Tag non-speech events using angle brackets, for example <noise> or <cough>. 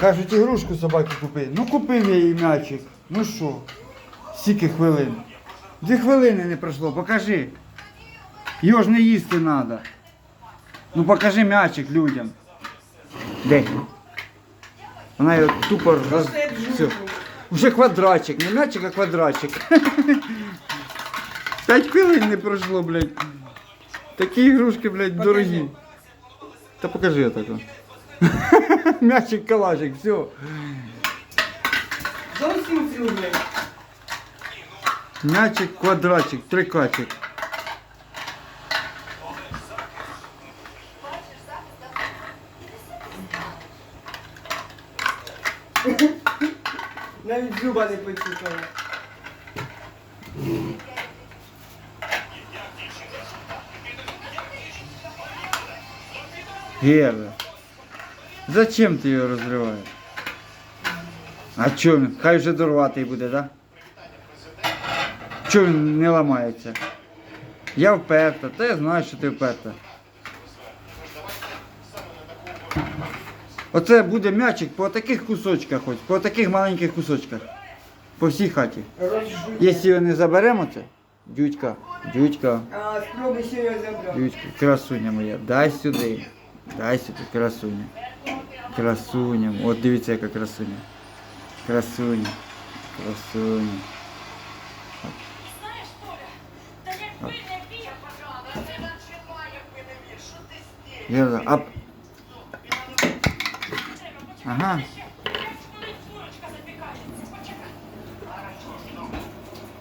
Кажуть, ігрушку собаки купи. Ну купив я їй м'ячик. Ну що? Скільки хвилин? Дві хвилини не пройшло, покажи. Його ж не їсти треба. Ну покажи м'ячик людям. Де? Вона його тупо роз... Все. Вже квадратчик, не м'ячик, а квадратчик. <laughs> П'ять хвилин не пройшло, блядь. Такі ігрушки, блядь, дорогі. Та покажи отако. <laughs> М'ячик калашик, все. Зовсім цілий. М'ячик, квадратчик, трикатчик. <laughs> Навіть зуба не почухала. Гера, зачем ти його розриваєш? А чого він? Хай вже дорватий буде, так? Да? Чого він не ламається? Я вперта, та я знаю, що ти вперта. Оце буде м'ячик по таких кусочках ось, по таких маленьких кусочках. По всій хаті. Якщо його не заберемо це, дюдька, дюдька, А спробуй ще його забрати. дюдька, красуня моя, дай сюди. Дай сюди, красуня. Красуня. От дивіться, яка красуня. Красуня. Красуня. Знаєш, Толя, та якби не бія, пожалуйста, не начинай, якби не бій, що ти стій? Герда, ап. Треба почекати Ага. ще